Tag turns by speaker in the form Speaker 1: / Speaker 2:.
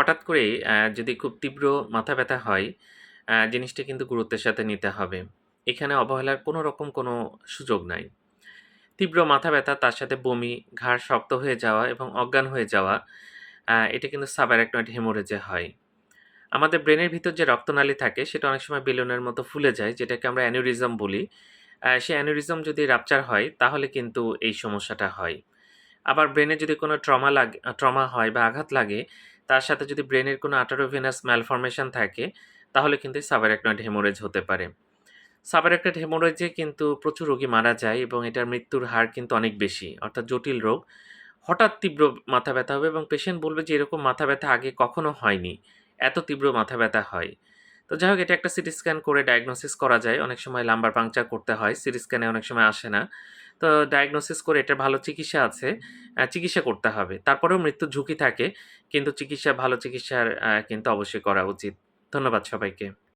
Speaker 1: হঠাৎ করেই আ যদি খুব তীব্র মাথা ব্যথা হয়, জিনিসটা কিন্তু গুরুত্বের সাথে নিতে হবে। এখানে অবহেলার কোনো রকম কোনো সুযোগ নাই। তীব্র মাথা ব্যথা তার সাথে বমি, ঘাড় শক্ত হয়ে যাওয়া এবং অজ্ঞান হয়ে যাওয়া, এটা কিন্তু সাবআরাকনয়েড হেমোরেজে হয়। আমাদের ব্রেনের ভিতর যে রক্তনালী থাকে সেটা অনেক সময় বেলুনের মতো ফুলে যায় যেটাকে আমরা অ্যানিউরিজম বলি। আ সেই অ্যানিউরিজম যদি রাপচার হয় তাহলে কিন্তু এই সমস্যাটা হয়। আবার ব্রেনে যদি কোনো ট্রমা লাগে ট্রমা হয় বা আঘাত লাগে, তার সাথে যদি ব্রেনের কোনো আর্টেরিওভেনাস ম্যালফরমেশন থাকে, তাহলে কিন্তু সাবআরাকনয়েড হেমোরেজ হতে পারে। সাবআরাকনয়েড হেমোরেজে কিন্তু প্রচুর রোগী মারা যায় এবং এটার মৃত্যুর হার কিন্তু অনেক বেশি। অর্থাৎ জটিল রোগ। হঠাৎ তীব্র মাথা ব্যথা হবে এবং পেশেন্ট বলবে যে এরকম মাথা ব্যথা আগে কখনো হয়নি। এত তীব্র মাথা ব্যথা হয়। তো যাই হোক এটা একটা সিটি স্ক্যান করে ডায়াগনোসিস করা যায়। অনেক সময় লাম্বার পাংচার করতে হয়। সিটি স্ক্যানে অনেক সময় আসে না। তো ডায়াগনোসিস করে এটা ভালো চিকিৎসা আছে। চিকিৎসা করতে হবে। তারপরেও মৃত্যু ঝুঁকি থাকে। কিন্তু চিকিৎসা, ভালো চিকিৎসার কিন্তু অবশ্যই করা উচিত। ধন্যবাদ সবাইকে।